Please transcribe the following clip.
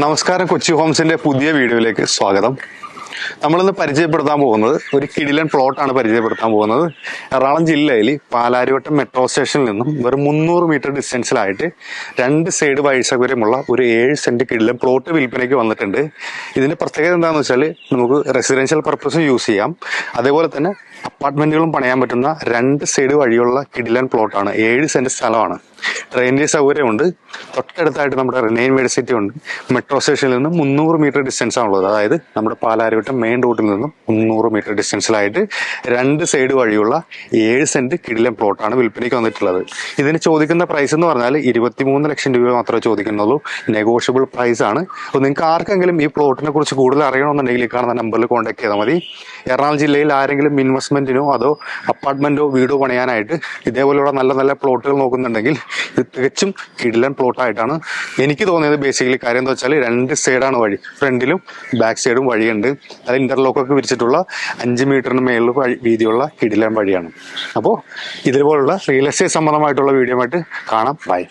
നമസ്കാരം കൊച്ചി ഹോംസിന്റെ പുതിയ വീഡിയോയിലേക്ക് സ്വാഗതം. നമ്മളിന്ന് പരിചയപ്പെടുത്താൻ പോകുന്നത് ഒരു കിടിലൻ പ്ലോട്ടാണ് പരിചയപ്പെടുത്താൻ പോകുന്നത്. എറണാകുളം ജില്ലയിൽ പാലാരിവട്ടം മെട്രോ സ്റ്റേഷനിൽ നിന്നും വെറും മുന്നൂറ് മീറ്റർ ഡിസ്റ്റൻസിലായിട്ട് രണ്ട് സൈഡ് വഴി സൗകര്യമുള്ള ഒരു ഏഴ് സെന്റ് കിടിലൻ പ്ലോട്ട് വിൽപ്പനയ്ക്ക് വന്നിട്ടുണ്ട്. ഇതിന്റെ പ്രത്യേകത എന്താണെന്ന് വെച്ചാൽ നമുക്ക് റെസിഡൻഷ്യൽ പർപ്പസും യൂസ് ചെയ്യാം. അതേപോലെ തന്നെ അപ്പാർട്ട്മെന്റുകളും പണിയാൻ പറ്റുന്ന രണ്ട് സൈഡ് വഴിയുള്ള കിടിലൻ പ്ലോട്ടാണ് ഏഴ് സെന്റ് സ്ഥലമാണ്. ട്രെയിനിന്റെ സൗകര്യമുണ്ട്. തൊട്ടടുത്തായിട്ട് നമ്മുടെ റിനൈൻ യൂണിവേഴ്സിറ്റി ഉണ്ട്. മെട്രോ സ്റ്റേഷനിൽ നിന്ന് മുന്നൂറ് മീറ്റർ ഡിസ്റ്റൻസ് ആണുള്ളത് അതായത് നമ്മുടെ പാലാരിവട്ടം മെയിൻ റൂട്ടിൽ നിന്നും മുന്നൂറ് മീറ്റർ ഡിസ്റ്റൻസിലായിട്ട് രണ്ട് സൈഡ് വഴിയുള്ള ഏഴ് സെന്റ് കിടിലൻ പ്ലോട്ടാണ് വിൽപ്പനയ്ക്ക് വന്നിട്ടുള്ളത്. ഇതിന് ചോദിക്കുന്ന പ്രൈസ് എന്ന് പറഞ്ഞാൽ ഇരുപത്തിമൂന്ന് ലക്ഷം രൂപ മാത്രമേ ചോദിക്കുന്നുള്ളൂ. നെഗോഷ്യബിൾ പ്രൈസ് ആണ്. അപ്പോൾ നിങ്ങൾക്ക് ആർക്കെങ്കിലും ഈ പ്ലോട്ടിനെ കുറിച്ച് കൂടുതൽ അറിയണമെന്നുണ്ടെങ്കിൽ ഈ കാണുന്ന നമ്പറിൽ കോൺടാക്ട് ചെയ്താൽ മതി. എറണാകുളം ജില്ലയിൽ ആരെങ്കിലും ഇൻവെസ്റ്റ്മെന്റിനോ അതോ അപ്പാർട്ട്മെന്റോ വീടോ പണിയാനായിട്ട് ഇതേപോലെയുള്ള നല്ല നല്ല പ്ലോട്ടുകൾ നോക്കുന്നുണ്ടെങ്കിൽ ഇത് തികച്ചും കിടിലൻ പ്ലോട്ടായിട്ടാണ് എനിക്ക് തോന്നിയത് ബേസിക്കലി കാര്യം എന്താ വെച്ചാൽ രണ്ട് സൈഡാണ് വഴി. ഫ്രണ്ടിലും ബാക്ക് സൈഡും വഴിയുണ്ട്. അത് ഇന്റർലോക്കൊക്കെ വിരിച്ചിട്ടുള്ള അഞ്ച് മീറ്ററിന് മേളിൽ വീതിയുള്ള കിടിലൻ വഴിയാണ്. അപ്പോൾ ഇതുപോലുള്ള റിയൽ എസ്റ്റേറ്റ് സംബന്ധമായിട്ടുള്ള വീഡിയോ ആയിട്ട് കാണാം. ബൈ